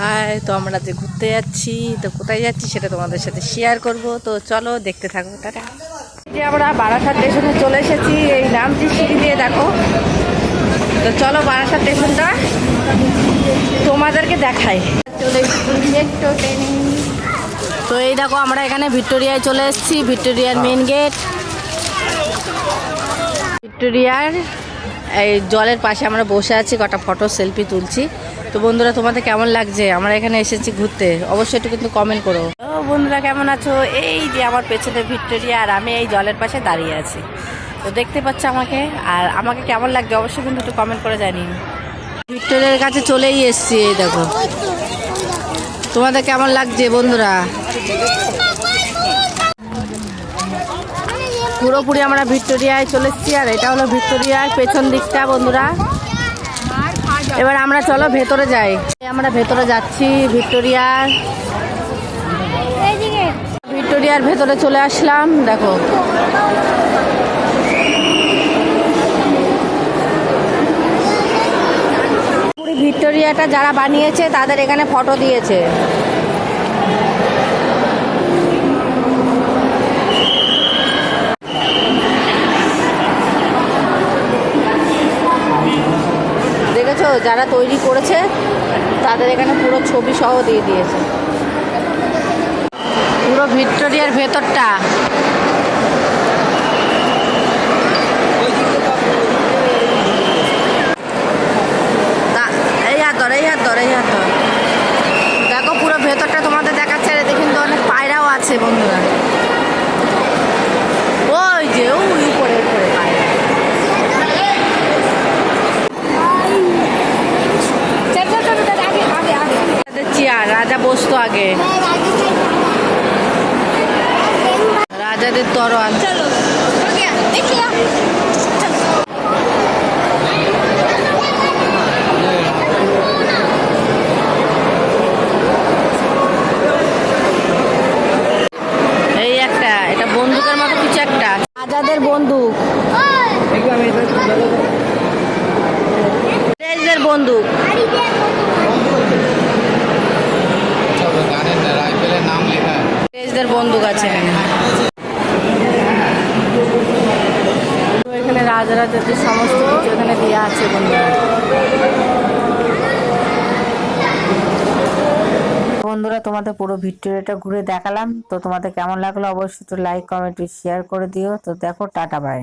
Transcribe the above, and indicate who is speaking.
Speaker 1: High, তো আমরা যে ঘুরতে যাচ্ছি, তো কোথায় যাচ্ছি সেটা তোমাদের সাথে শেয়ার করব। তো চলো দেখতে থাকো, টাটা। যে আমরা বারাসাত স্টেশনে চলে এসেছি, এই নামটি সিঁড়ি দিয়ে দেখো। তো চলো বারাসাত স্টেশনটা তোমাদেরকে দেখাই। চলে তো এই দেখো, আমরা এখানে ভিক্টোরিয়ায় চলে এসেছি, ভিক্টোরিয়ার মেন গেট। ভিক্টোরিয়ার এই জলের পাশে আমরা বসে আছি, কটা ফটো সেলফি তুলছি। তো বন্ধুরা, তোমাদের কেমন লাগছে? আমরা এখানে এসেছি ঘুরতে। অবশ্যই একটু কিন্তু কমেন্ট করো। বন্ধুরা, কেমন আছো? এই যে আমার পেছনে ভিক্টোরিয়া, আর আমি এই জলের পাশে দাঁড়িয়ে আছি। তো দেখতে পাচ্ছ আমাকে? আর আমাকে কেমন লাগছে? অবশ্যই কিন্তু একটু কমেন্ট করে জানি ভিক্টোরিয়ার কাছে চলেই এসছি, এই দেখো। তোমাদের কেমন লাগছে বন্ধুরা? পুরোপুরি আমরা ভিক্টোরিয়ায় চলে এসেছি, আর এটা হলো ভিক্টোরিয়ার পেছন দিকটা বন্ধুরা। এবার আমরা চলো ভেতরে যাই। আমরা ভেতরে যাচ্ছি ভিক্টোরিয়ার। ভিক্টোরিয়ার ভেতরে চলে আসলাম, দেখো। ভিক্টোরিয়াটা যারা বানিয়েছে, তাদের এখানে ফটো দিয়েছে। দেখেছ যারা তৈরি করেছে তাদের এখানে পুরো ছবি সহ দিয়ে দিয়েছে। পুরো ভিক্টোরিয়ার ভেতরটা তা- এই হাত ধর এই হাত ধর এই হাত ধর দেখো পুরো ভেতরটা তোমাদের দেখাচ্ছে আর এতে কিন্তু অনেক পায়রাও আছে বন্ধুরা ওই যে ওই উপরে উপরে পায়রা চেয়ার রাজা বসতো আগে। রাজাদের তরোয়াল। চলো এই একটা এটা বন্দুকের মতো কিছু একটা। রাজাদের বন্দুক। বন্দুক। ইংরেজদের বন্দুক আছে এখানে। এখানে রাজারাজাদের সমস্ত কিছু এখানে দেওয়া আছে বন্ধুরা। বন্ধুরা, তোমাদের পুরো ভিডিওটা ঘুরে দেখালাম। তো তোমাদের কেমন লাগল অবশ্যই তো লাইক কমেন্ট শেয়ার করে দিও। তো দেখো, টাটা বাই